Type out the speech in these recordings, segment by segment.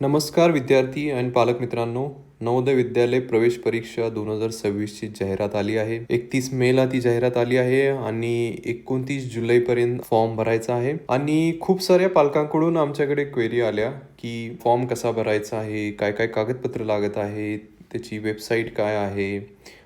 नमस्कार विद्यार्थी आणि पालक मित्रांनो. नवोदय विद्यालय प्रवेश परीक्षा दोन हजार सव्वीसची जाहिरात आली आहे. एकतीस मेला ती जाहिरात आली आहे आणि एकोणतीस जुलैपर्यंत फॉर्म भरायचा आहे. आणि खूप साऱ्या पालकांकडून आमच्याकडे क्वेरी आल्या की फॉर्म कसा भरायचा आहे काय काय कागदपत्र लागत आहेत त्याची वेबसाईट काय आहे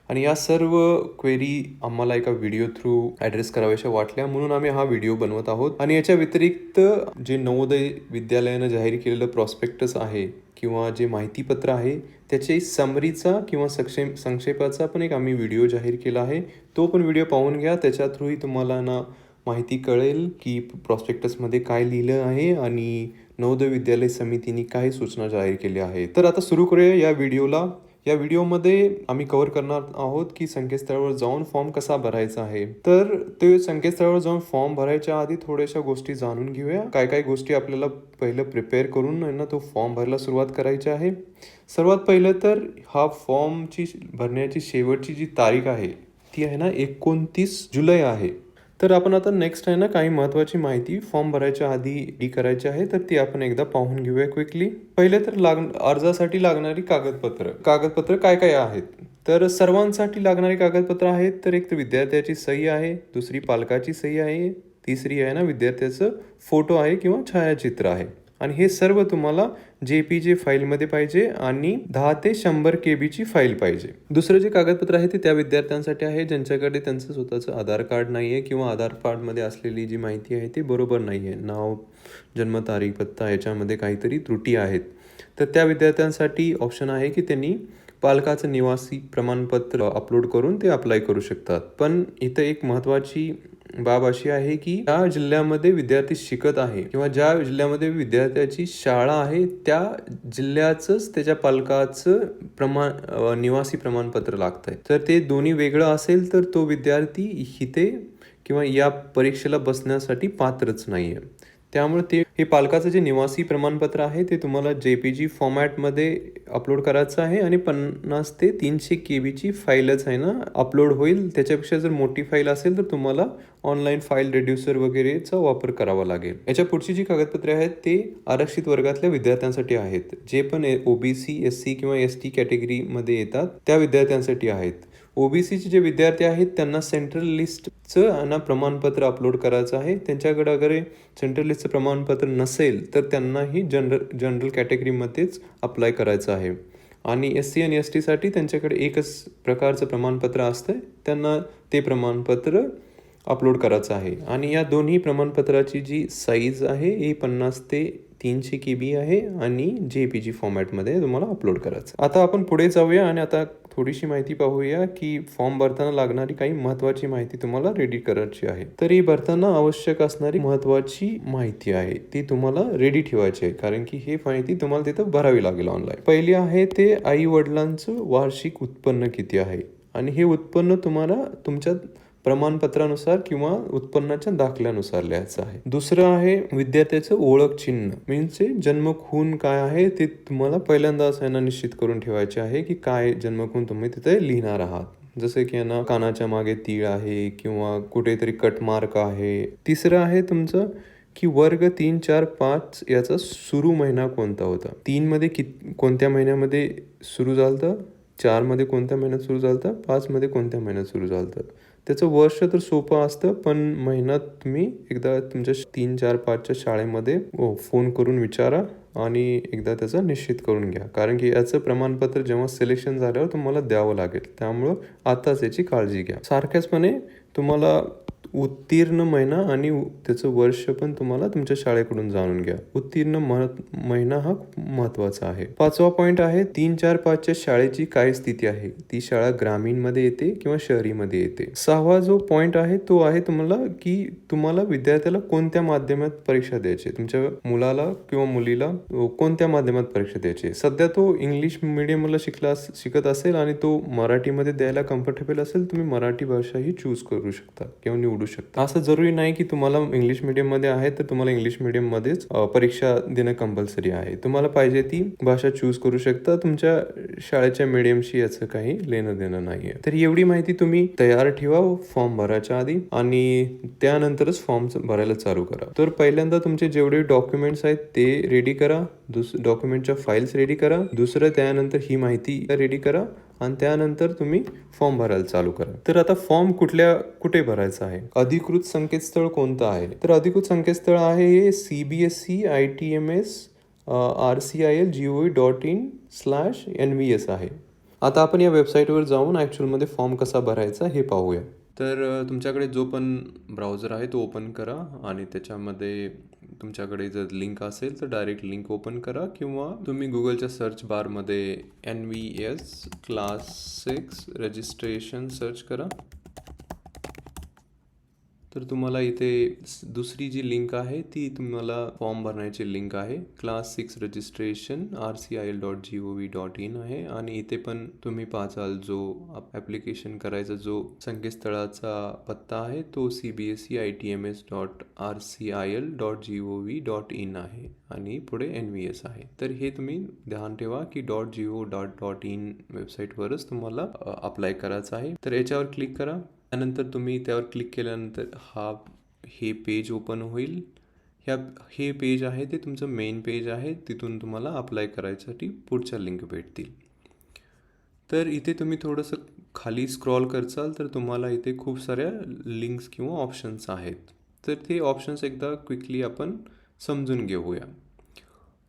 आणि या सर्व क्वेरी आम्हाला एका व्हिडिओ थ्रू ॲड्रेस कराव्याशा वाटल्या म्हणून आम्ही हा व्हिडिओ बनवत आहोत. आणि याच्या व्यतिरिक्त जे नवोदय विद्यालयानं जाहीर केलेलं प्रॉस्पेक्टस आहे किंवा जे माहितीपत्र आहे त्याचे समरीचा किंवा सक्षेम संक्षेपाचा पण एक आम्ही व्हिडिओ जाहीर केला आहे. तो पण व्हिडिओ पाहून घ्या. त्याच्या थ्रूही तुम्हाला ना माहिती कळेल की प्रॉस्पेक्टसमध्ये काय लिहिलं आहे आणि नवोदय विद्यालय समितीने काय सूचना जाहीर केल्या आहे तर आता सुरू करूया या व्हिडिओला या व्हिडिओमध्ये आम्ही कव्हर करणार आहोत की संकेतस्थळावर जाऊन फॉर्म कसा भरायचा आहे. तर ते संकेतस्थळावर जाऊन फॉर्म भरायच्या आधी थोड्याशा गोष्टी जाणून घेऊया. काय काय गोष्टी आपल्याला पहिलं प्रिपेअर करून ना तो फॉर्म भरायला सुरुवात करायची आहे. सर्वात पहिलं तर हा फॉर्मची भरण्याची शेवटची जी तारीख आहे ती आहे ना एकोणतीस जुलै आहे. तर आपण आता नेक्स्ट आहे ना काही महत्त्वाची माहिती. फॉर्म भरायच्या आधी डी करायची आहे तर ती आपण एकदा पाहून घेऊया क्विकली पहिले तर लाग अर्जासाठी लागणारी कागदपत्र. कागदपत्र काय काय आहेत? तर सर्वांसाठी लागणारी कागदपत्र आहेत तर एक तर विद्यार्थ्याची सही आहे दुसरी पालकाची सही आहे तिसरी आहे ना विद्यार्थ्याचं फोटो आहे किंवा छायाचित्र आहे. आणि हे सर्व तुम्हाला जे पी जे फाईलमध्ये पाहिजे आणि दहा ते शंभर के बीची फाईल पाहिजे. दुसरं जे कागदपत्र आहे ते त्या विद्यार्थ्यांसाठी आहे ज्यांच्याकडे त्यांचं स्वतःचं आधार कार्ड नाही आहे किंवा आधार कार्डमध्ये असलेली जी माहिती आहे ती बरोबर नाही आहे नाव जन्मतारीख पत्ता याच्यामध्ये काहीतरी त्रुटी आहेत. तर त्या विद्यार्थ्यांसाठी ऑप्शन आहे की त्यांनी पालकाचं निवासी प्रमाणपत्र अपलोड करून ते अप्लाय करू शकतात. पण इथं एक महत्त्वाची बाब अशी आहे की ज्या जिल्ह्यामध्ये विद्यार्थी शिकत आहे किंवा ज्या जिल्ह्यामध्ये विद्यार्थ्याची शाळा आहे त्या जिल्ह्याचंच त्याच्या पालकाचं प्रमाण निवासी प्रमाणपत्र लागतंय. तर ते दोन्ही वेगळं असेल तर तो विद्यार्थी इथे किंवा या परीक्षेला बसण्यासाठी पात्रच नाही आहे त्यामुळे ते हे पालकाचं जे निवासी प्रमाणपत्र आहे ते तुम्हाला जे पी जी फॉर्मॅटमध्ये अपलोड करायचं आहे आणि पन्नास ते तीनशे के बीची फाईलच आहे ना अपलोड होईल. त्याच्यापेक्षा जर मोठी फाईल असेल तर तुम्हाला ऑनलाईन फाईल रेड्युसर वगैरेचा वापर करावा लागेल. याच्या पुढची जी कागदपत्रे आहेत ते आरक्षित वर्गातल्या विद्यार्थ्यांसाठी आहेत. जे पण ओबीसी एस सी किंवा एस टी कॅटेगरीमध्ये येतात त्या विद्यार्थ्यांसाठी आहेत. ओबीसीचे जे विद्यार्थी आहेत त्यांना सेंट्रल लिस्टचं ना प्रमाणपत्र अपलोड करायचं आहे. त्यांच्याकडे अगर सेंट्रल लिस्टचं प्रमाणपत्र नसेल तर त्यांनाही जनरल जनरल कॅटेगरीमध्येच अप्लाय करायचं आहे. आणि एस सी आणि एस टीसाठी त्यांच्याकडे एकच प्रकारचं प्रमाणपत्र असतं त्यांना ते प्रमाणपत्र अपलोड करायचं आहे. आणि या दोन्ही प्रमाणपत्राची जी साईज आहे ही पन्नास ते तीनशे के बी आहे आणि जे पी जी फॉर्मॅटमध्ये तुम्हाला अपलोड करायचं आता आपण पुढे जाऊया आणि आता थोडीशी माहिती पाहूया की फॉर्म भरताना लागणारी काही महत्वाची माहिती तुम्हाला रेडी करायची आहे. तर ही भरताना आवश्यक असणारी महत्वाची माहिती आहे ती तुम्हाला रेडी ठेवायची आहे कारण की हे माहिती तुम्हाला तिथं भरावी लागेल ऑनलाईन पहिली आहे ते आई वडिलांचं वार्षिक उत्पन्न किती आहे? आणि हे उत्पन्न तुम्हाला तुमच्या प्रमाणपत्रानुसार किंवा उत्पन्नाच्या दाखल्यानुसार लिहायचं आहे. दुसरं आहे विद्यार्थ्याचं ओळख चिन्ह. मीन्स जन्म खून काय आहे ते तुम्हाला पहिल्यांदा असं निश्चित करून ठेवायचे आहे की काय जन्मखून तुम्ही तिथे लिहिणार आहात. जसे की ना कानाच्या मागे तीळ आहे किंवा कुठेतरी कट मार्क आहे. तिसरं आहे तुमचं की वर्ग तीन चार पाच याचा सुरू महिना कोणता होता? तीन मध्ये कित कोणत्या महिन्यामध्ये सुरू झालं चारमध्ये कोणत्या महिन्यात सुरू झालं पाचमध्ये कोणत्या महिन्यात सुरू झालं त्याचं वर्ष तर सोपं असतं पण महिन्यात तुम्ही एकदा तुमच्या तीन चार पाचच्या शाळेमध्ये हो, फोन करून विचारा आणि एकदा त्याचं निश्चित करून घ्या. कारण की याचं प्रमाणपत्र जेव्हा सिलेक्शन झाल्यावर तुम्हाला द्यावं लागेल. त्यामुळं आताच याची काळजी घ्या. सारख्याचपणे तुम्हाला उत्तीर्ण महिना आणि त्याचं वर्ष पण तुम्हाला तुमच्या शाळेकडून जाणून घ्या उत्तीर्ण मह- महिना हा खूप महत्त्वाचा आहे पाचवा पॉईंट आहे तीन चार पाचच्या शाळेची काय स्थिती आहे ती शाळा ग्रामीणमध्ये येते किंवा शहरीमध्ये येते सहावा जो पॉईंट आहे तो आहे तुम्हाला की तुम्हाला विद्यार्थ्याला कोणत्या माध्यमात परीक्षा द्यायची आहे? तुमच्या मुलाला किंवा मुलीला कोणत्या माध्यमात परीक्षा द्यायची आहे? सध्या तो इंग्लिश मिडियमला शिकला शिकत असेल आणि तो मराठीमध्ये द्यायला कम्फर्टेबल असेल तुम्ही मराठी भाषा ही चूज करू शकता किंवा निवडू शकता. असं जरुरी नाही की तुम्हाला इंग्लिश मीडियममध्ये आहे तर तुम्हाला इंग्लिश मीडियममध्येच परीक्षा देणं कंपल्सरी आहे. तुम्हाला पाहिजे ती भाषा चूज करू शकता. तुमच्या शाळेच्या मीडियमशी याचं काही लेणं देणं नाहीये. तर एवढी माहिती तुम्ही तयार ठेवा फॉर्म भरायच्या आधी आणि त्यानंतरच फॉर्म भरायला चालू करा. तर पहिल्यांदा तुमचे जेवढे डॉक्युमेंट्स आहेत ते रेडी करा. दुस डॉक्युमेंटच्या फाईल्स रेडी करा. दुसरं त्यानंतर ही माहिती रेडी करा. आणि त्यानंतर तुम्ही फॉर्म भरायला चालू करा. तर आता फॉर्म कुठल्या कुठे भरायचा आहे? अधिकृत संकेतस्थळ कोणतं आहे? तर अधिकृत संकेतस्थळ आहे हे C B S C I T M S R C I L G O dot in slash N V S आहे. आता आपण या वेबसाईटवर जाऊन ॲक्च्युअलमध्ये फॉर्म कसा भरायचा हे पाहूया. तर तुमच्याकडे जो पण ब्राउझर आहे तो ओपन करा आणि त्याच्यामध्ये तुमच्याकडे जर लिंक असेल तर डायरेक्ट लिंक ओपन करा किंवा तुम्ही गुगलच्या सर्च बारमध्ये N V S class six registration search करा. तर तुम्हाला इथे दुसरी जी लिंक आहे ती तुम्हाला फॉर्म भरण्याची लिंक आहे. Class six registration R C I L dot G O V dot in आहे. आणि इथे पण तुम्ही पाचाल जो ॲप्लिकेशन करायचा जो संकेतस्थळाचा पत्ता आहे तो C B S C I T M S dot R C I L dot G O V dot in आहे. आणि पुढे एन व्ही एस आहे. तर हे तुम्ही ध्यान ठेवा की dot G O dot dot in वेबसाईटवरच तुम्हाला अप्लाय करायचं आहे. तर याच्यावर क्लिक करा. त्यानंतर तुम्ही त्यावर क्लिक केल्यानंतर हा हे पेज ओपन होईल. ह्या हे पेज आहे ते तुमचं मेन पेज आहे. तिथून तुम्हाला अप्लाय करायसाठी पुढच्या लिंक भेटतील. तर इथे तुम्ही थोडंसं खाली स्क्रॉल करचाल तर तुम्हाला इथे खूप साऱ्या लिंक्स किंवा ऑप्शन्स आहेत. तर ते ऑप्शन्स एकदा क्विकली आपण समजून घेऊया.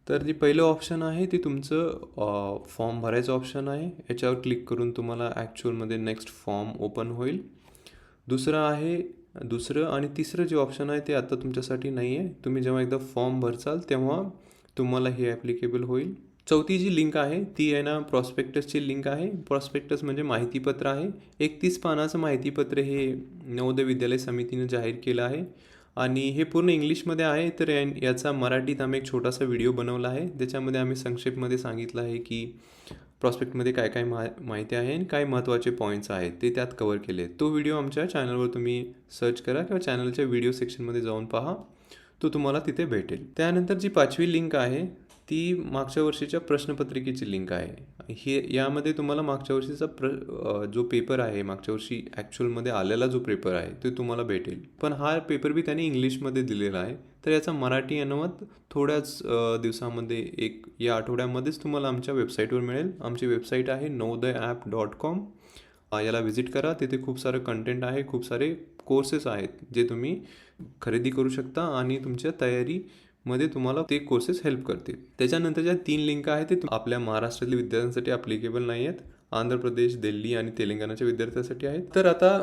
तर जे पहिलं ऑप्शन आहे ते तुमचं फॉर्म भरायचं ऑप्शन आहे. याच्यावर क्लिक करून तुम्हाला ॲक्च्युअलमध्ये नेक्स्ट फॉर्म ओपन होईल. दुसरं आहे दुसरं आणि तिसरं जे ऑप्शन आहे ते आत्ता तुमच्यासाठी नाही आहे तुम्ही जेव्हा एकदा फॉर्म भरचाल तेव्हा तुम्हाला हे ॲप्लिकेबल होईल. चौथी जी लिंक आहे ती आहे ना प्रॉस्पेक्टसची लिंक आहे. प्रॉस्पेक्टस म्हणजे माहितीपत्र आहे. एकतीस पानाचं माहितीपत्र हे नवोदय विद्यालय समितीनं जाहीर केलं आहे. आणि हे पूर्ण इंग्लिशमध्ये आहे तर याचा मराठीत आम्ही एक छोटासा व्हिडिओ बनवला आहे. त्याच्यामध्ये आम्ही संक्षेपमध्ये सांगितलं आहे की प्रॉस्पेक्टमध्ये काय काय मा माहिती आहे आणि काय महत्त्वाचे पॉईंट्स आहेत ते त्यात कवर केले. आहेत तो व्हिडिओ आमच्या चॅनलवर तुम्ही सर्च करा किंवा चॅनलच्या व्हिडिओ सेक्शनमध्ये जाऊन पहा. तो तुम्हाला तिथे भेटेल. त्यानंतर जी पाचवी लिंक आहे ती मागच्या वर्षीच्या प्रश्नपत्रिकेची लिंक आहे. हे यामध्ये तुम्हाला मागच्या वर्षीचा प्र जो पेपर आहे मागच्या वर्षी ॲक्च्युअलमध्ये आलेला जो पेपर आहे ते तुम्हाला भेटेल. पण हा पेपर बी त्याने इंग्लिशमध्ये दिलेला आहे. तर याचा मराठी अनुवाद थोड्याच दिवसामध्ये एक या आठवड्यामध्येच तुम्हाला आमच्या वेबसाईटवर मिळेल. आमची वेबसाईट आहे नवोदय ॲप डॉट कॉम. याला व्हिजिट करा. तिथे खूप सारं कंटेंट आहे खूप सारे कोर्सेस आहेत जे तुम्ही खरेदी करू शकता आणि तुमच्या तयारी मध्ये तुम्हाला ते कोर्सेस हेल्प करतील. त्याच्यानंतर ज्या तीन लिंक आहेत ते आपल्या महाराष्ट्रातील विद्यार्थ्यांसाठी अप्लिकेबल नाही आहेत. आंध्र प्रदेश दिल्ली आणि तेलंगणाच्या विद्यार्थ्यांसाठी आहेत. तर आता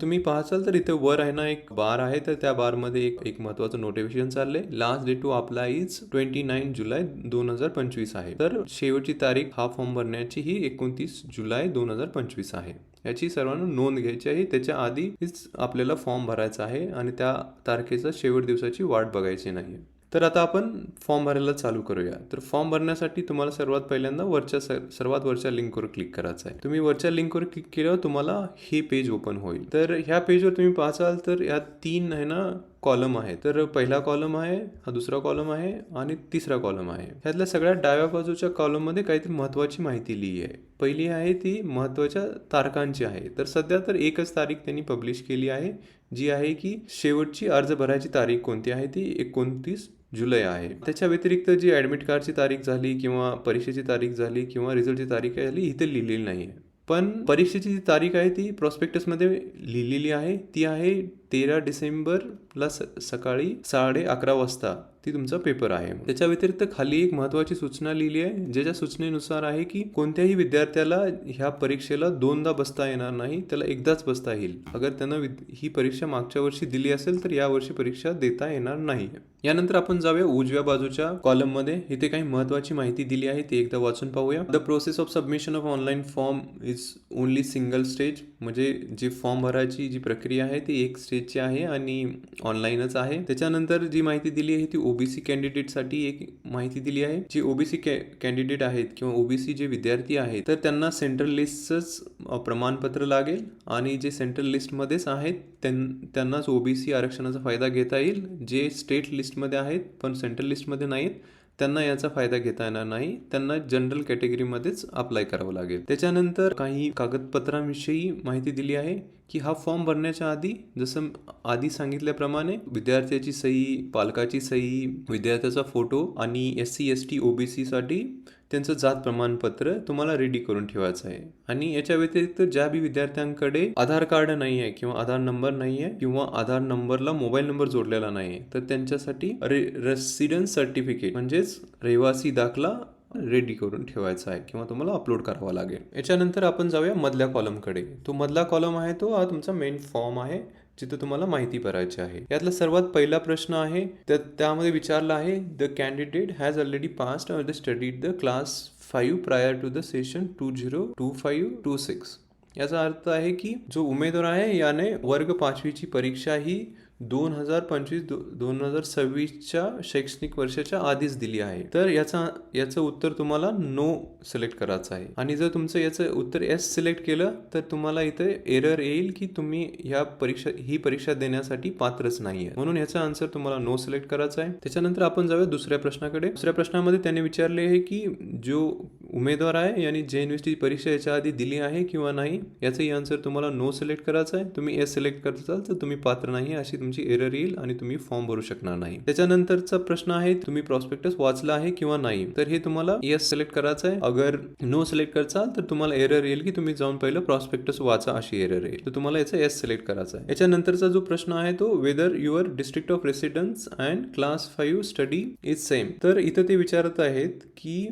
तुम्ही पाहसाल तर इथे वर आहे ना एक बार आहे. तर त्या बारमध्ये एक एक महत्त्वाचं नोटिफिकेशन चाललंय. Last day to apply is twenty nine July दोन हजार पंचवीस आहे. तर शेवटची तारीख हा फॉर्म भरण्याची ही एकोणतीस जुलै दोन हजार पंचवीस आहे. याची सर्वांना नोंद घ्यायची आहे. त्याच्या आधीच आपल्याला फॉर्म भरायचा आहे आणि त्या तारखेचा शेवट दिवसाची वाट बघायची नाही तर आता आपण फॉर्म भरायला चालू करूया. तर फॉर्म भरण्यासाठी तुम्हाला सर्वात पहिल्यांदा वरच्या सर- सर्वात वरच्या लिंकवर क्लिक करायचं आहे. तुम्ही वरच्या लिंकवर क्लिक केल्यावर तुम्हाला हे पेज ओपन होईल. तर ह्या पेजवर तुम्ही पाहचाल तर यात तीन आहे ना कॉलम आहे. तर पहिला कॉलम आहे हा दुसरा कॉलम आहे आणि तिसरा कॉलम आहे. ह्यातल्या सगळ्या डाव्या बाजूच्या कॉलममध्ये काहीतरी महत्त्वाची माहिती लिही आहे. पहिली आहे ती महत्त्वाच्या तारखांची आहे. तर सध्या तर एकच तारीख त्यांनी पब्लिश केली आहे जी आहे की शेवटची अर्ज भरायची तारीख कोणती आहे ती? एकोणतीस जुलै आहे. त्याच्या व्यतिरिक्त जी ॲडमिट कार्डची तारीख झाली किंवा परीक्षेची तारीख झाली किंवा रिझल्टची तारीख झाली इथे लिहिलेली नाही आहे पण परीक्षेची जी तारीख आहे ती प्रॉस्पेक्टसमध्ये लिहिलेली आहे. ती आहे तेरा डिसेंबरला स सकाळी साडे अकरा वाजता. ती तुमचा पेपर आहे. त्याच्या व्यतिरिक्त खाली एक महत्त्वाची सूचना लिहिली आहे ज्याच्या सूचनेनुसार आहे की कोणत्याही विद्यार्थ्याला ह्या परीक्षेला दोनदा बसता येणार नाही त्याला एकदाच बसता येईल. अगर त्यांना ही परीक्षा मागच्या वर्षी दिली असेल तर यावर्षी परीक्षा देता येणार नाही. यानंतर आपण जाऊया उजव्या बाजूच्या कॉलममध्ये. इथे काही महत्वाची माहिती दिली आहे ती एकदा वाचून पाहूया. The process of submission of online form is only single stage म्हणजे जी फॉर्म भरायची जी प्रक्रिया आहे ती एक स्टेजची आहे आणि ऑनलाईनच आहे. त्याच्यानंतर जी माहिती दिली आहे ती ओबीसी कॅन्डिडेटसाठी एक माहिती दिली आहे. जी ओबीसी कॅन्डिडेट आहेत किंवा ओबीसी जे विद्यार्थी आहेत तर त्यांना सेंट्रल लिस्टचंच प्रमाणपत्र लागेल. आणि जे सेंट्रल लिस्टमध्येच आहेत त्यां त्यांनाच ओबीसी आरक्षणाचा फायदा घेता येईल. जे स्टेट लिस्ट लिस्टमध्ये आहेत पण सेंट्रल लिस्टमध्ये नाहीत. त्यांना याचा फायदा घेता येणार नाही. त्यांना जनरल कॅटेगरीमध्येच अप्लाय करावं लागेल. त्याच्यानंतर काही कागदपत्रांविषयी माहिती दिली आहे. की हा फॉर्म भरण्याच्या आधी जसं आधी सांगितल्याप्रमाणे विद्यार्थ्याची सही पालकाची सही विद्यार्थ्याचा फोटो आणि S C S T O B साठी त्यांचं जात प्रमाणपत्र तुम्हाला रेडी करून ठेवायचं आहे. आणि याच्या व्यतिरिक्त ज्या बी विद्यार्थ्यांकडे आधार कार्ड नाही आहे किंवा आधार नंबर नाही आहे किंवा आधार नंबरला मोबाईल नंबर जोडलेला नाही आहे तर त्यांच्यासाठी रे रेसिडेन्स सर्टिफिकेट म्हणजेच रहिवासी दाखला रेडी करून ठेवायचा आहे किंवा तुम्हाला अपलोड करावा लागेल. याच्यानंतर आपण जाऊया मधल्या कॉलमकडे तो मधला कॉलम आहे तो हा तुमचा मेन फॉर्म आहे जिथं तुम्हाला माहिती भरायची आहे. यातला सर्वात पहिला प्रश्न आहे तर त्यामध्ये विचारला आहे the candidate has already passed the studied the class five prior to the session two zero two five two six याचा अर्थ आहे की जो उमेदवार आहे याने वर्ग पाचवीची परीक्षा ही दोन हजार पंचवीस दो दोन हजार सव्वीसच्या शैक्षणिक वर्षाच्या आधीच दिली आहे. तर याचा याचं उत्तर तुम्हाला नो सिलेक्ट करायचं आहे. आणि जर तुमचं याचं उत्तर एस सिलेक्ट केलं तर तुम्हाला इथे एरर येईल की तुम्ही ह्या परीक्षा ही परीक्षा देण्यासाठी पात्रच नाही आहे म्हणून याचा आन्सर तुम्हाला नो सिलेक्ट करायचा आहे. त्याच्यानंतर आपण जाऊया दुसऱ्या प्रश्नाकडे. दुसऱ्या प्रश्नामध्ये त्याने विचारले आहे की जो उमेदवार आहे यांनी जे एन टी परीक्षा याच्या आधी दिली आहे किंवा नाही याचंही आन्सर तुम्हाला नो सिलेक्ट करायचं आहे. तुम्ही एस सिलेक्ट करत असाल तर तुम्ही पात्र नाही अशी तुमची एरर येईल आणि तुम्ही फॉर्म भरू शकणार नाही. त्याच्यानंतरचा प्रश्न आहे तुम्ही प्रॉस्पेक्टस वाचला आहे किंवा नाही? तर हे तुम्हाला येस सिलेक्ट करायचं आहे. अगर नो सिलेक्ट करचाल तर तुम्हाला एरर येईल की तुम्ही जाऊन पहिलं प्रॉस्पेक्टस वाचा अशी एरर येईल. तर तुम्हाला याचा एस सिलेक्ट करायचा आहे. याच्यानंतरचा जो प्रश्न आहे तो whether your district of residence and class five study is same तर इथं ते विचारत आहेत की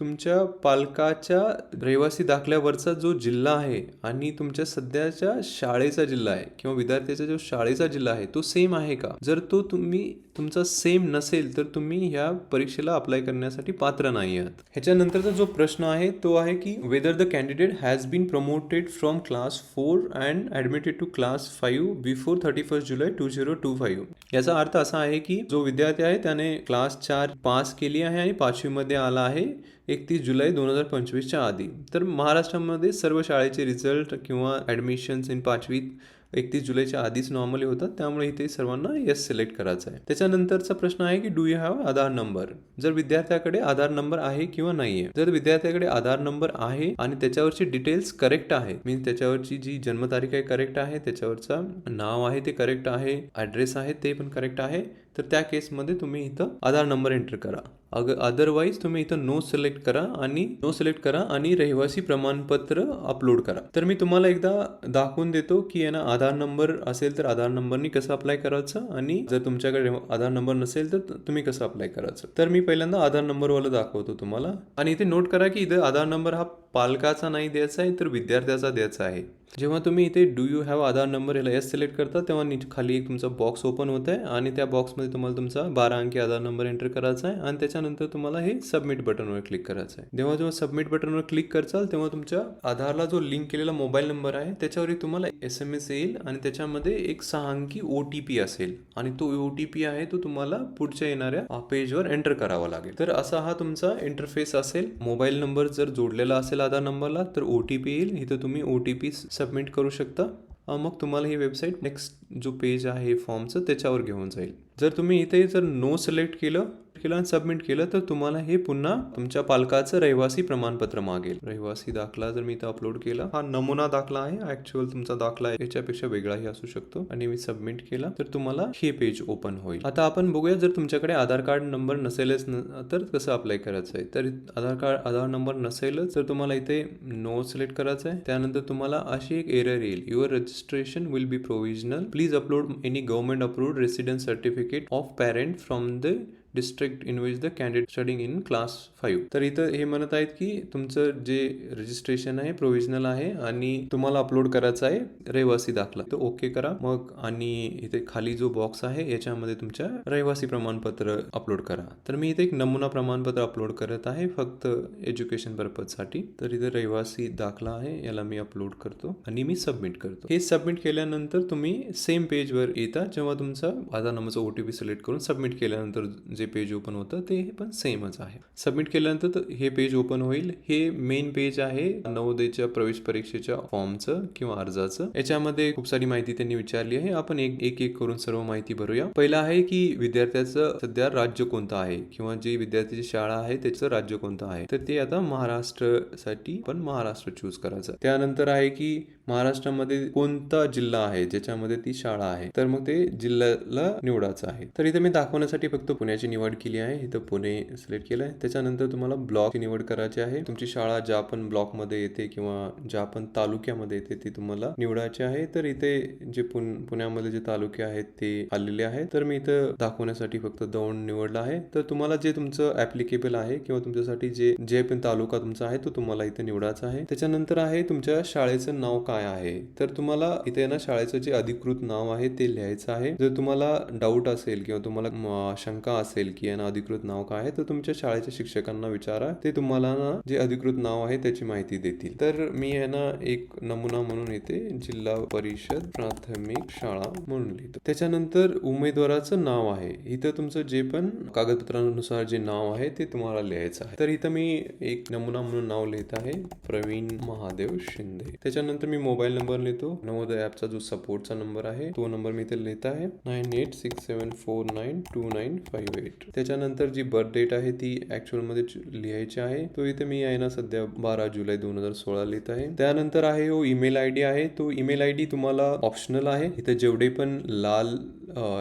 तुमच्या पालकाच्या रहिवासी दाखल्यावरचा जो जिल्हा आहे आणि तुमच्या सध्याच्या शाळेचा जिल्हा आहे किंवा विद्यार्थ्याचा जो शाळेचा जिल्हा आहे तो सेम आहे का? जर तो तुम्ही तुमचा सेम नसेल तर तुम्ही ह्या परीक्षेला अप्लाय करण्यासाठी पात्र नाही आहात. ह्याच्यानंतरचा जो प्रश्न आहे तो आहे की whether the candidate has been promoted from class four and admitted to class five before thirty first July two zero two five याचा अर्थ असा आहे की जो विद्यार्थी आहे त्याने क्लास चार पास केली आहे आणि पाचवीमध्ये आला आहे एकतीस जुलै दोन हजार पंचवीसच्या आधी. तर महाराष्ट्रामध्ये सर्व शाळेचे रिझल्ट किंवा ॲडमिशन्स इन पाचवीत एकतीस जुलैच्या आधीच नॉर्मली होतात त्यामुळे इथे सर्वांना येस सिलेक्ट करायचं आहे. त्याच्यानंतरचा प्रश्न आहे की do you have Aadhaar number जर विद्यार्थ्याकडे आधार नंबर आहे किंवा नाही आहे जर विद्यार्थ्याकडे आधार नंबर आहे आणि त्याच्यावरची डिटेल्स करेक्ट आहे मीन्स त्याच्यावरची जी जन्मतारीख आहे करेक्ट आहे त्याच्यावरचा नाव आहे ते करेक्ट आहे ॲड्रेस आहे ते पण करेक्ट आहे तर त्या केसमध्ये तुम्ही इथं आधार नंबर एंटर करा. अग अदरवाईज तुम्ही इथं नो सिलेक्ट करा आणि नो सिलेक्ट करा आणि रहिवासी प्रमाणपत्र अपलोड करा. तर मी तुम्हाला एकदा दाखवून देतो की यांना आधार नंबर असेल तर आधार नंबरनी कसं अप्लाय करायचं आणि जर तुमच्याकडे आधार नंबर नसेल तर तुम्ही कसं अप्लाय करायचं. तर मी पहिल्यांदा आधार नंबरवाला दाखवतो तुम्हाला. आणि इथे नोट करा की इथे आधार नंबर हा पालकाचा नाही द्यायचा आहे तर विद्यार्थ्याचा द्यायचा आहे. जेव्हा तुम्ही इथे do you have Aadhaar number याला एस सिलेक्ट करता तेव्हा खाली एक तुमचा बॉक्स ओपन होत आहे आणि त्या बॉक्समध्ये तुम्हाला तुमचा बारा अंकी आधार नंबर एंटर करायचा आहे आणि त्याच्यानंतर तुम्हाला हे सबमिट बटनवर क्लिक करायचं आहे. जेव्हा जेव्हा सबमिट बटनवर क्लिक करचाल तेव्हा तुमच्या आधारला जो लिंक केलेला मोबाईल नंबर आहे त्याच्यावर तुम्हाला एस एम एस येईल आणि त्याच्यामध्ये एक सहा अंकी ओ टी पी असेल आणि तो ओ टी पी आहे तो तुम्हाला पुढच्या येणाऱ्या पेजवर एंटर करावा लागेल. तर असा हा तुमचा इंटरफेस असेल. मोबाईल नंबर जर जोडलेला असेल आधार नंबरला तर ओ टी पी येईल. इथं तुम्ही ओ टी पी सबमिट करू शकता. मग तुम्हाला ही वेबसाईट नेक्स्ट जो पेज आहे फॉर्मचं त्याच्यावर घेऊन जाईल. जर तुम्ही इथे जर नो सिलेक्ट केलं केलं आणि सबमिट केलं तर तुम्हाला हे पुन्हा तुमच्या पालकाचं रहिवासी प्रमाणपत्र मागेल. रहिवासी दाखला जर मी इथं अपलोड केला हा नमुना दाखला आहे. ऍक्च्युअल तुमचा दाखला आहे. याच्यापेक्षा वेगळाही असू शकतो. आणि मी सबमिट केला तर तुम्हाला हे पेज ओपन होईल. आता आपण बघूया जर तुमच्याकडे आधार कार्ड नंबर नसेलच तर कसं अप्लाय करायचं आहे? तर आधार कार्ड आधार नंबर नसेलच तर तुम्हाला इथे नो सिलेक्ट करायचं आहे. त्यानंतर तुम्हाला अशी एक एरर येईल. Your registration will be provisional please upload any government approved resident certificate of parent from the district in which the candidate studying in class five तर इथं हे म्हणत आहेत की तुमचं जे रजिस्ट्रेशन आहे प्रोव्हिजनल आहे आणि तुम्हाला अपलोड करायचं आहे रहिवासी दाखला. तर ओके करा. मग आणि इथे खाली जो बॉक्स आहे याच्यामध्ये तुमच्या रहिवासी प्रमाणपत्र अपलोड करा. तर मी इथे एक नमुना प्रमाणपत्र अपलोड करत आहे फक्त एज्युकेशन पर्पजसाठी तर इथे रहिवासी दाखला आहे याला मी अपलोड करतो आणि मी सबमिट करतो. हे सबमिट केल्यानंतर तुम्ही सेम पेजवर येता जेव्हा तुमचा आधार नंबरचा ओ टी पी सिलेक्ट करून सबमिट केल्यानंतर जे जे पेज ओपन होतं ते पण सेमच आहे. सबमिट केल्यानंतर हे पेज ओपन होईल. हे मेन पेज आहे नवोदयच्या प्रवेश परीक्षेच्या फॉर्मचं किंवा अर्जाचं. याच्यामध्ये खूप सारी माहिती त्यांनी विचारली आहे. आपण एक एक एक करून सर्व माहिती भरूया. पहिला आहे की विद्यार्थ्याचं सध्या राज्य कोणतं आहे? किंवा जी विद्यार्थ्याची शाळा आहे त्याचं राज्य कोणतं आहे? तर ते आता महाराष्ट्रासाठी पण महाराष्ट्र चूज करायचं. त्यानंतर आहे की महाराष्ट्रामध्ये कोणता जिल्हा आहे? ज्याच्यामध्ये ती शाळा आहे. तर मग ते जिल्ह्याला निवडायचं आहे. तर इथे मी दाखवण्यासाठी फक्त पुण्याची निवड केली आहे इथं पुणे सिलेक्ट केलं आहे. त्याच्यानंतर तुम्हाला ब्लॉकची निवड करायची आहे. तुमची शाळा ज्या पण ब्लॉकमध्ये येते किंवा ज्या पण तालुक्यामध्ये येते ती तुम्हाला निवडायची आहे. तर इथे जे पुन पुण्यामध्ये जे तालुके आहेत ते आलेले आहेत. तर मी इथं दाखवण्यासाठी फक्त दौंड निवडला आहे. तर तुम्हाला जे तुमचं ऍप्लिकेबल आहे किंवा तुमच्यासाठी जे जे पण तालुका तुमचा आहे तो तुम्हाला इथे निवडायचा आहे. त्याच्यानंतर आहे तुमच्या शाळेचं नाव काय आहे? तर तुम्हाला इथे ना शाळेचं जे अधिकृत नाव आहे ते लिहायचं आहे. जर तुम्हाला डाऊट असेल किंवा तुम्हाला शंका असेल की यांना अधिकृत नाव काय आहे तर तुमच्या शाळेच्या शिक्षकांना विचारा. ते तुम्हाला ना जे अधिकृत नाव आहे त्याची माहिती देतील. तर मी आहे ना एक नमुना म्हणून येते जिल्हा परिषद प्राथमिक शाळा म्हणून लिहितो. त्याच्यानंतर उमेदवाराचं नाव आहे. इथं तुमचं जे पण कागदपत्रानुसार जे नाव आहे ते तुम्हाला लिहायचं आहे. तर इथं मी एक नमुना म्हणून नाव लिहित आहे प्रवीण महादेव शिंदे. त्याच्यानंतर मी मोबाईल नंबर लिहितो. नवोदय ऍपचा जो सपोर्टचा नंबर आहे तो नंबर मी इथे लिहित आहे. Nine eight six seven four nine two nine five eight. त्याच्यानंतर जी बर्थ डेट आहे ती ॲक्च्युअलमध्ये लिहायची आहे. तो इथे मी आहे ना सध्या बारा जुलै दोन हजार सोळा लिहित आहे. त्यानंतर आहे हो ईमेल आय डी आहे. तो ईमेल आय डी तुम्हाला ऑप्शनल आहे. इथे जेवढे पण लाल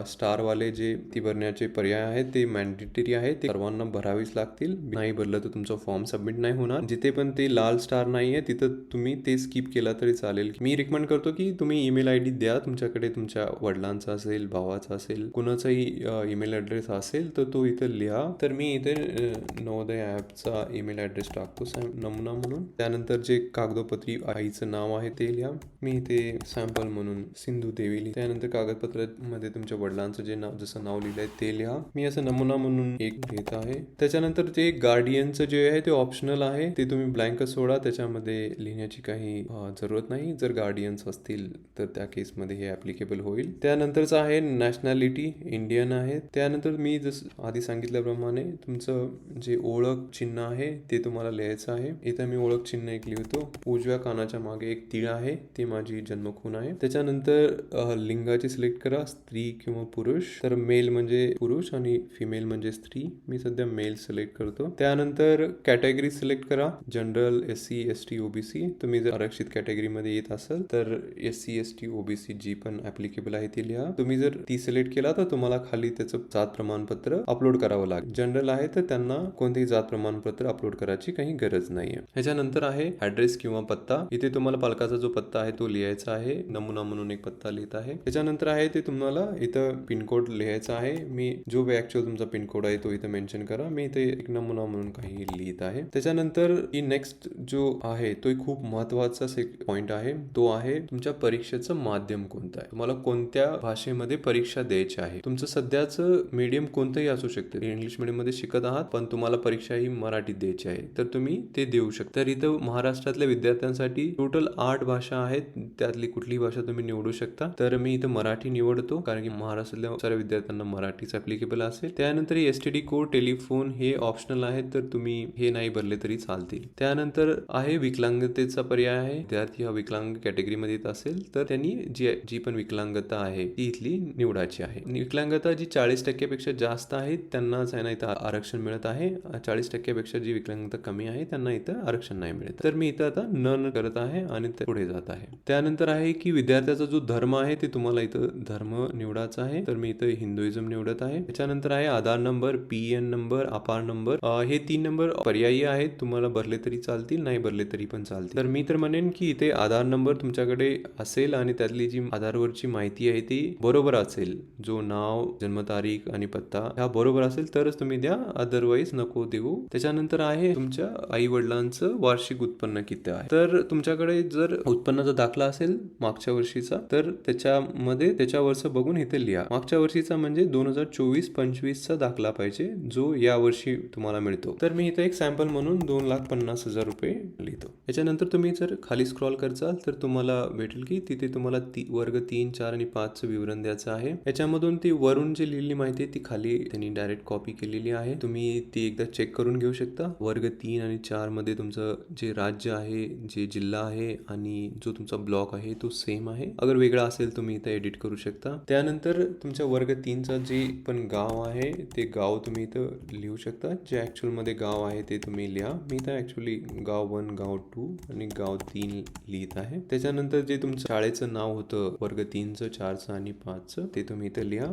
स्टारवाले जे ती भरण्याचे पर्याय आहेत ते मॅन्डेटरी आहे ते सर्वांना भरावीच लागतील. नाही भरलं तर तुमचा फॉर्म सबमिट नाही होणार. जिथे पण ते लाल स्टार नाही आहे तिथं तुम्ही ते स्किप केला तरी चालेल. मी रिकमेंड करतो की तुम्ही ईमेल आय डी द्या. तुमच्याकडे तुमच्या वडिलांचा असेल भावाचा असेल कुणाचाही ईमेल ॲड्रेस असेल तर तो इथं लिहा. तर मी इथे नवोदय ॲपचा ईमेल ॲड्रेस टाकतो सॅम- नमुना म्हणून. त्यानंतर जे कागदोपत्री आईचं नाव आहे ते लिहा. मी इथे सॅम्पल म्हणून सिंधू देवी लिहि. त्यानंतर कागदपत्रामध्ये तुमच्या वडिलांचं जे नाव जसं नाव लिहिलंय ते लिहा. मी असं नमुना म्हणून एक लिहित आहे. त्याच्यानंतर ते गार्डियनचं जे आहे ते ऑप्शनल आहे. ते तुम्ही ब्लँक सोडा. त्याच्यामध्ये लिहिण्याची काही जरूरत नाही. जर गार्डियन्स असतील तर त्या केसमध्ये हे ऍप्लिकेबल होईल. त्यानंतरचं आहे नॅशनॅलिटी इंडियन आहे. त्यानंतर मी जसं आधी सांगितल्याप्रमाणे तुमचं जे ओळख चिन्ह आहे ते तुम्हाला लिहायचं आहे. इथं मी ओळख चिन्ह एक लिहितो. उजव्या कानाच्या मागे एक तीळ आहे ते माझी जन्मखून आहे. त्याच्यानंतर लिंगाची सिलेक्ट करा स्त्री किंवा पुरुष. तर मेल म्हणजे पुरुष आणि फिमेल म्हणजे स्त्री. मी सध्या मेल सिलेक्ट करतो. त्यानंतर कॅटेगरी सिलेक्ट करा. General S C S T OBC. तुम्ही जर आरक्षित कॅटेगरीमध्ये येत असाल तर S C S T OBC जी पण ऍप्लिकेबल आहे ती लिहा. तुम्ही जर ती सिलेक्ट केला तर तुम्हाला खाली त्याचं जात प्रमाणपत्र अपलोड करावं लागेल जनरल आहे तर त्यांना कोणतेही जात प्रमाणपत्र अपलोड करायची काही गरज नाहीये. ह्याच्यानंतर आहे ऍड्रेस किंवा पत्ता. इथे तुम्हाला पालकाचा जो पत्ता आहे तो लिहायचा आहे. नमुना म्हणून एक पत्ता लिहित आहे. त्याच्यानंतर आहे ते तुम्हाला इथं पिनकोड लिहायचा आहे. मी जो ऍक्च्युअल तुमचा पिनकोड आहे तो इथं मेन्शन करा. मी इथे एक नमुना म्हणून काही लिहित आहे. त्याच्यानंतर ही नेक्स्ट जो आहे तो एक खूप महत्त्वाचा पॉइंट आहे. तो आहे तुमच्या परीक्षेचं माध्यम कोणतं आहे? तुम्हाला कोणत्या भाषेमध्ये परीक्षा द्यायची आहे? तुमचं सध्याचं मीडियम कोणतंही असू शकते. इंग्लिश मीडियममध्ये शिकत आहात पण तुम्हाला परीक्षा ही मराठीत द्यायची आहे. तर तुम्ही ते देऊ शकता. तर इथं महाराष्ट्रातल्या विद्यार्थ्यांसाठी टोटल आठ भाषा आहेत. त्यातली कुठलीही भाषा तुम्ही निवडू शकता. तर मी इथं मराठी निवडतो कारण की महाराष्ट्रातल्या साऱ्या विद्यार्थ्यांना मराठीच अप्लिकेबल असेल. त्यानंतर S T D code telephone हे ऑप्शनल आहेत. तर तुम्ही हे नाही भरले तरी चालतील. त्यानंतर आहे विकलांगतेचा पर्याय आहे. विद्यार्थी हा विकलांग कॅटेगरीमध्ये येत असेल तर त्यांनी जी जी पण विकलांगता आहे ती इथली निवडायची आहे. विकलांगता जी चाळीस टक्क्यापेक्षा जास्त आहेत त्यांनाच आहे ना इथं आरक्षण मिळत आहे. चाळीस टक्क्यापेक्षा जी विकलांगता कमी आहे त्यांना इथं आरक्षण नाही मिळत. तर मी इथं आता न न करत आहे आणि ते पुढे जात आहे. त्यानंतर आहे की विद्यार्थ्याचा जो धर्म आहे ते तुम्हाला इथं धर्म निवडायचा आहे. तर मी इथं हिंदुइझम निवडत आहे. त्याच्यानंतर आहे Aadhaar number P N number APAAR number. हे तीन नंबर पर्यायी आहेत. तुम्हाला भरले तरी चालतील नाही भरले तरी पण चालतील. तर मी तर म्हणेन की इथे आधार नंबर तुमच्याकडे असेल आणि त्यातली जी आधारवरची माहिती आहे ती बरोबर असेल. जो नाव जन्मतारीख आणि पत्ता ह्या बरोबर असेल तरच तुम्ही द्या. अदरवाईज नको देऊ. त्याच्यानंतर आहे तुमच्या आई वडिलांचं वार्षिक उत्पन्न किती आहे? तर तुमच्याकडे जर उत्पन्नाचा दाखला असेल मागच्या वर्षीचा तर त्याच्यामध्ये त्याच्यावरचं बघून इथे लिहा. मागच्या वर्षीचा म्हणजे दोन हजार चोवीस पंचवीसचा दाखला पाहिजे जो या वर्षी तुम्हाला मिळतो. तर मी इथे एक सॅम्पल म्हणून दोन लाख पन्नास हजार रुपये लिहितो. याच्यानंतर तुम्ही जर खाली स्क्रॉल करचाल तर तुम्हाला भेटेल की तिथे तुम्हाला ती वर्ग तीन चार आणि पाचचं विवरण द्यायचं आहे. याच्यामधून ती वरून जी लिहिलेली माहिती आहे ती खाली त्यांनी डायरेक्ट कॉपी केलेली आहे. तुम्ही ती एकदा चेक करून घेऊ शकता. वर्ग तीन आणि चारमध्ये तुमचं जे राज्य आहे जे जिल्हा आहे आणि जो तुमचा ब्लॉक आहे तो सेम आहे. अगर वेगळा असेल तुम्ही इथं एडिट करू शकता. त्यानंतर तुमच्या वर्ग तीनचा जे पण गाव आहे ते गाव तुम्ही इथं लिहू शकता. जे ॲक्च्युअलमध्ये गाव आहे ते तुम्ही लिहा. मी इथं ॲक्च्युली गाव वन गाव टू आणि गाव तीन लिहित आहे. त्याच्यानंतर जे तुमचं शाळेचं नाव होतं वर्ग तीनचं चारचं आणि पाचचं ते तुम्ही इथं लिहा.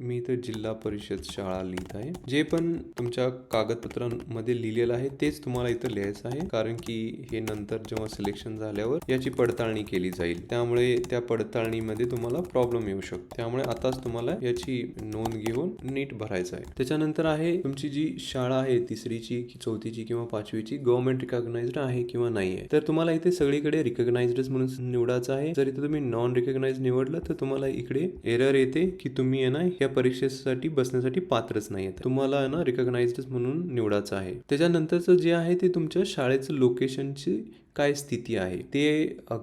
मी इथं जिल्हा परिषद शाळा लिहित आहे. जे पण तुमच्या कागदपत्रांमध्ये लिहिलेलं आहे तेच तुम्हाला इथं लिहायचं आहे. कारण की हे नंतर जेव्हा सिलेक्शन झाल्यावर याची पडताळणी केली जाईल. त्यामुळे त्या पडताळणीमध्ये तुम्हाला प्रॉब्लेम येऊ शकतो. त्यामुळे आताच तुम्हाला याची नोंद घेऊन नीट भरायचं आहे. त्याच्यानंतर आहे तुमची जी शाळा आहे तिसरीची की चौथीची किंवा पाचवीची गव्हर्नमेंट रिकॉग्नाइज्ड आहे किंवा नाही आहे तर तुम्हाला इथे सगळीकडे रिकॉग्नाइज्ड म्हणून निवडायचं आहे. जर इथे तुम्ही नॉन रिकॉग्नाइज निवडलं तर तुम्हाला इकडे एरर येते की तुम्ही आहे ना या परीक्षेसाठी बसण्यासाठी पात्रच नाही आहेत तुम्हाला ना रिकॉग्नाइज्ड म्हणून निवडायचं आहे. त्याच्यानंतरचं जे आहे ते तुमच्या शाळेचं लोकेशनची काय स्थिती आहे? ते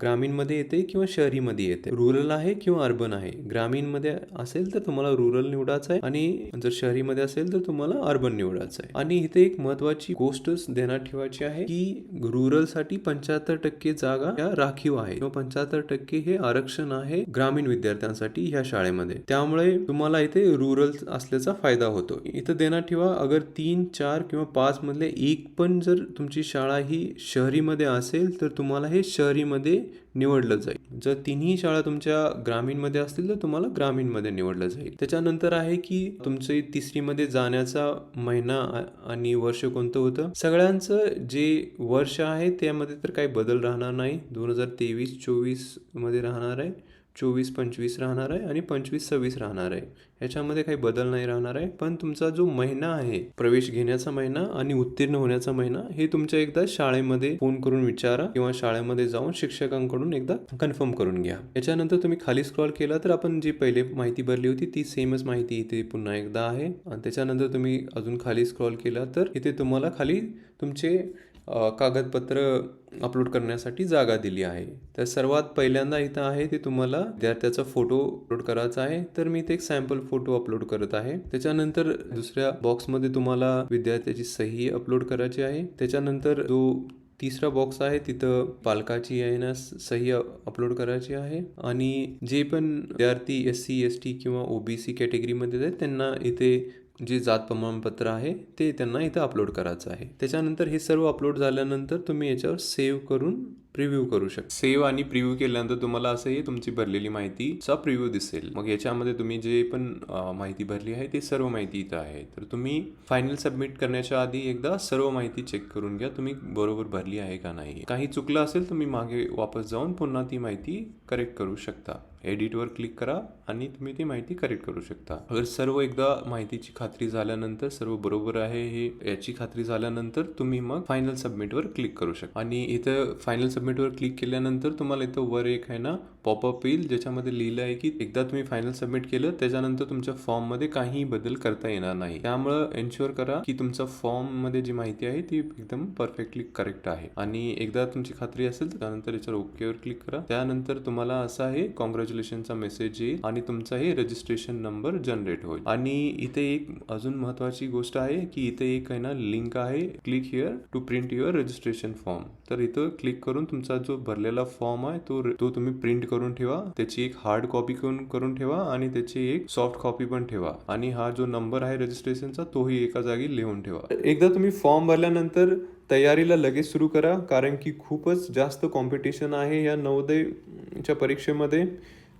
ग्रामीणमध्ये येते किंवा शहरीमध्ये येते? रुरल आहे किंवा अर्बन आहे? ग्रामीणमध्ये असेल तर तुम्हाला रुरल निवडायचं आहे आणि जर शहरीमध्ये असेल तर तुम्हाला अर्बन निवडायचं आहे. आणि इथे एक महत्वाची गोष्ट ध्यानात ठेवायची आहे की रुरलसाठी पंच्याहत्तर टक्के जागा या राखीव आहे किंवा पंच्याहत्तर टक्के हे आरक्षण आहे ग्रामीण विद्यार्थ्यांसाठी ह्या शाळेमध्ये. त्यामुळे तुम्हाला इथे रुरल असल्याचा फायदा होतो. इथं देण्यात ठेवा अगर तीन चार किंवा पाच मधले एक पण जर तुमची शाळा ही शहरीमध्ये असेल तर तुम्हाला हे शहरीमध्ये निवडलं जाईल. जर तिन्ही शाळा तुमच्या ग्रामीणमध्ये असतील तर तुम्हाला ग्रामीणमध्ये निवडलं जाईल. त्याच्यानंतर आहे की तुमचे तिसरीमध्ये जाण्याचा महिना आणि वर्ष कोणतं होतं? सगळ्यांचं जे वर्ष आहे त्यामध्ये तर काही बदल राहणार नाही. दोन हजार तेवीस चोवीसमध्ये राहणार आहे. चोवीस पंचवीस राहणार आहे आणि पंचवीस सव्वीस राहणार आहे. ह्याच्यामध्ये काही बदल नाही राहणार आहे. पण तुमचा जो महिना आहे प्रवेश घेण्याचा महिना आणि उत्तीर्ण होण्याचा महिना हे तुमच्या एकदा शाळेमध्ये फोन करून विचारा किंवा शाळेमध्ये जाऊन शिक्षकांकडून एकदा कन्फर्म करून घ्या. याच्यानंतर तुम्ही खाली स्क्रॉल केला तर आपण जी पहिले माहिती भरली होती ती सेमच माहिती इथे पुन्हा एकदा आहे. आणि त्याच्यानंतर तुम्ही अजून खाली स्क्रॉल केला तर इथे तुम्हाला खाली तुमचे कागदपत्र अपलोड करण्यासाठी जागा दिली आहे. तर सर्वात पहिल्यांदा इथं आहे ते तुम्हाला विद्यार्थ्याचा फोटो अपलोड करायचा आहे. तर मी इथे एक सॅम्पल फोटो अपलोड करत आहे. त्याच्यानंतर दुसऱ्या बॉक्समध्ये तुम्हाला विद्यार्थ्याची सही अपलोड करायची आहे. त्याच्यानंतर जो तिसरा बॉक्स आहे तिथं पालकाची आहे ना सही अपलोड करायची आहे. आणि जे पण विद्यार्थी एस सी एस टी किंवा ओबीसी कॅटेगरीमध्ये आहेत त्यांना इथे जे जात प्रमाणपत्र आहे ते त्यांना इथं अपलोड करायचं आहे. त्याच्यानंतर हे सर्व अपलोड झाल्यानंतर तुम्ही याच्यावर सेव्ह करून प्रिव्ह्यू करू शकता. सेव्ह आणि प्रिव्ह्यू केल्यानंतर तुम्हाला असं हे तुमची भरलेली माहितीचा प्रिव्ह्यू दिसेल. मग याच्यामध्ये तुम्ही जे पण माहिती भरली आहे ते सर्व माहिती इथं आहे. तर तुम्ही फायनल सबमिट करण्याच्या आधी एकदा सर्व माहिती चेक करून घ्या तुम्ही बरोबर भरली आहे का नाही. काही चुकलं असेल तुम्ही मागे वापस जाऊन पुन्हा ती माहिती करेक्ट करू शकता. एडिटवर क्लिक करा आणि तुम्ही ती माहिती करेक्ट करू शकता. अगर सर्व एकदा माहितीची खात्री झाल्यानंतर सर्व बरोबर आहे हे याची खात्री झाल्यानंतर तुम्ही मग फायनल सबमिटवर क्लिक करू शकता. आणि इथं फायनल सबमिटवर क्लिक केल्यानंतर तुम्हाला इथं वर एक आहे ना पॉपअप येईल ज्याच्यामध्ये लिहिलं आहे की एकदा तुम्ही फायनल सबमिट केलं त्याच्यानंतर तुमच्या फॉर्ममध्ये काहीही बदल करता येणार नाही. त्यामुळं एन्श्युअर करा की तुमचा फॉर्ममध्ये जी माहिती आहे ती एकदम परफेक्टली करेक्ट आहे. आणि एकदा तुमची खात्री असेल तर त्यानंतर याच्यावर ओकेवर क्लिक करा. त्यानंतर तुम्हाला असं आहे कॉंग्रॅच्युलेशनचा मेसेज येईल आणि तुमचा हे रजिस्ट्रेशन नंबर जनरेट होईल. आणि इथे एक अजून महत्वाची गोष्ट आहे की इथे एक आहे ना लिंक आहे click here to print your registration form तर इथं क्लिक करून तुमचा जो भरलेला फॉर्म आहे तो तो तुम्ही प्रिंट करून ठेवा. त्याची एक हार्ड कॉपी करून करून ठेवा आणि त्याची एक सॉफ्ट कॉपी पण ठेवा. आणि हा जो नंबर आहे रजिस्ट्रेशनचा तोही एका जागी लिहून ठेवा. एकदा तुम्ही फॉर्म भरल्यानंतर तयारीला लगेच सुरू करा कारण की खूपच जास्त कॉम्पिटिशन आहे या नवोदयच्या परीक्षेमध्ये.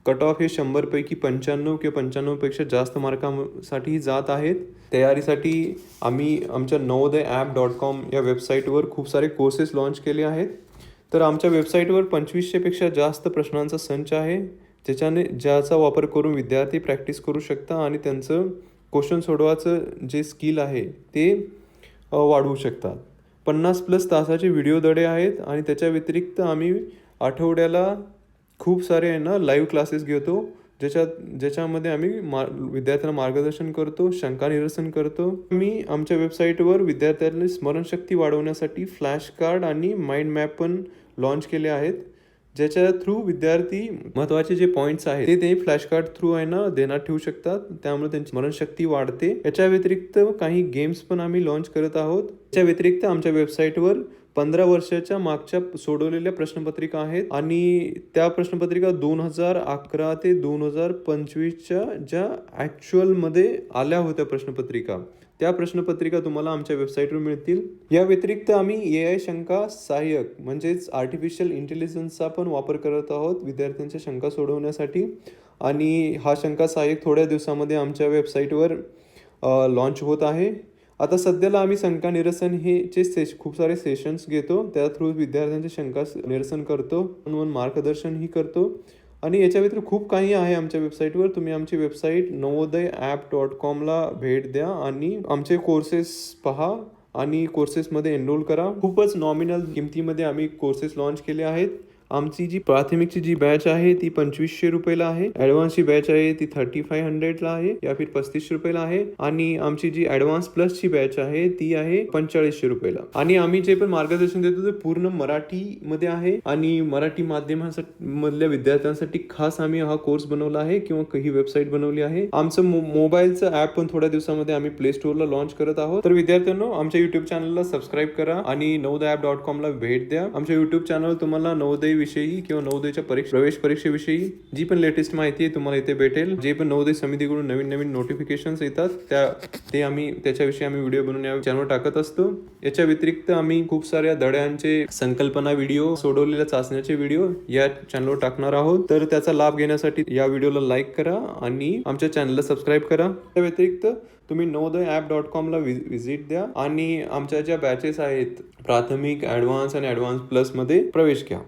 कट ऑफ हे शंभरपैकी पंच्याण्णव किंवा पंच्याण्णवपेक्षा जास्त मार्कासाठी जात आहेत. तयारीसाठी आम्ही आमच्या नवोदय ॲप डॉट कॉम या वेबसाईटवर खूप सारे कोर्सेस लॉन्च केले आहेत. तर आमच्या वेबसाईटवर पंचवीसशेपेक्षा जास्त प्रश्नांचा संच आहे ज्याच्याने ज्याचा वापर करून विद्यार्थी प्रॅक्टिस करू शकता आणि त्यांचं क्वेश्चन सोडवायचं जे स्किल आहे ते वाढवू शकतात. पन्नास प्लस तासाचे व्हिडिओ दडे आहेत आणि त्याच्या व्यतिरिक्त आम्ही आठवड्याला खूप सारे आहे ना लाईव्ह क्लासेस घेतो ज्याच्यात ज्याच्यामध्ये आम्ही मार विद्यार्थ्यांना मार्गदर्शन करतो शंका निरसन करतो. मी आमच्या वेबसाईटवर विद्यार्थ्यांनी स्मरणशक्ती वाढवण्यासाठी फ्लॅश कार्ड आणि माइंड मॅप पण लॉन्च केले आहेत ज्याच्या थ्रू विद्यार्थी महत्त्वाचे जे पॉईंट्स आहेत ते ते फ्लॅश कार्ड थ्रू आहे ना देण्यात ठेवू शकतात. त्यामुळे त्यांची स्मरणशक्ती वाढते. याच्या व्यतिरिक्त काही गेम्स पण आम्ही लॉन्च करत आहोत. याच्या व्यतिरिक्त आमच्या वेबसाईटवर पंधरा वर्षाच्या मागच्या सोडवलेल्या प्रश्नपत्रिका आहेत आणि त्या प्रश्नपत्रिका दोन हजार अकरा ते दोन हजार पंचवीसच्या ज्या ॲक्च्युअलमध्ये आल्या होत्या प्रश्नपत्रिका त्या प्रश्नपत्रिका तुम्हाला आमच्या वेबसाईटवर मिळतील. या व्यतिरिक्त आम्ही ए आय शंका सहाय्यक म्हणजेच आर्टिफिशियल इंटेलिजन्सचा पण वापर करत आहोत विद्यार्थ्यांच्या शंका सोडवण्यासाठी. आणि हा शंका सहाय्यक थोड्या दिवसामध्ये आमच्या वेबसाईटवर लॉन्च होत आहे. आता सध्याला आम्ही शंका निरसन हे चे सेश खूप सारे सेशन्स घेतो त्या थ्रू विद्यार्थ्यांचे शंका निरसन करतो म्हणून मार्गदर्शनही करतो. आणि याच्या व्यतिरिक्त खूप काही आहे आमच्या वेबसाईटवर तुम्ही आमची वेबसाईट नवोदय ॲप डॉट कॉमला भेट द्या आणि आमचे कोर्सेस पहा आणि कोर्सेसमध्ये एनरोल करा. खूपच नॉमिनल किमतीमध्ये आम्ही कोर्सेस लॉन्च केले आहेत. आमची जी प्राथमिकची जी बॅच आहे ती पंचवीसशे रुपयाला आहे. ॲडव्हान्सची बॅच आहे ती थर्टी फाय हंड्रेडला आहे या फिर पस्तीसशे रुपयाला आहे. आणि आमची जी ॲडव्हान्स प्लसची बॅच आहे ती आहे पंचेचाळीसशे रुपयाला. आणि आम्ही जे पण मार्गदर्शन देतो ते पूर्ण मराठीमध्ये आहे. आणि मराठी माध्यमासाठी मधल्या विद्यार्थ्यांसाठी खास आम्ही हा कोर्स बनवला आहे किंवा ही वेबसाईट बनवली आहे. आमचं मो- मोबाईलचं ॲप पण थोड्या दिवसामध्ये आम्ही प्ले स्टोअरला लॉन्च करत आहोत. तर विद्यार्थ्यांनो आमच्या युट्यूब चॅनलला सबस्क्राईब करा. आणि नवोदय ॲप डॉट कॉमला भेट द्या. आमच्या युट्यूब चॅनल तुम्हाला नवोदय विषयी किंवा नवोदयच्या परीक्षा प्रवेश परीक्षेविषयी जी पण लेटेस्ट माहिती आहे तुम्हाला इथे भेटेल. जे पण नवोदय समितीकडून नवीन नवीन नोटिफिकेशन येतात त्या ते आम्ही त्याच्याविषयी आम्ही व्हिडिओ बनवून या चॅनल टाकत असतो. याच्या व्यतिरिक्त आम्ही खूप साऱ्या धड्यांचे संकल्पना व्हिडिओ सोडवलेल्या चाचण्याचे व्हिडिओ या चॅनलवर टाकणार आहोत. तर त्याचा लाभ घेण्यासाठी या व्हिडिओला लाईक करा आणि आमच्या चॅनलला सबस्क्राईब करा. त्या व्यतिरिक्त तुम्ही नवोदय ॲप डॉट कॉमला व्हिजिट द्या आणि आमच्या ज्या बॅचेस आहेत प्राथमिक ॲडव्हान्स आणि ॲडव्हान्स प्लसमध्ये प्रवेश घ्या.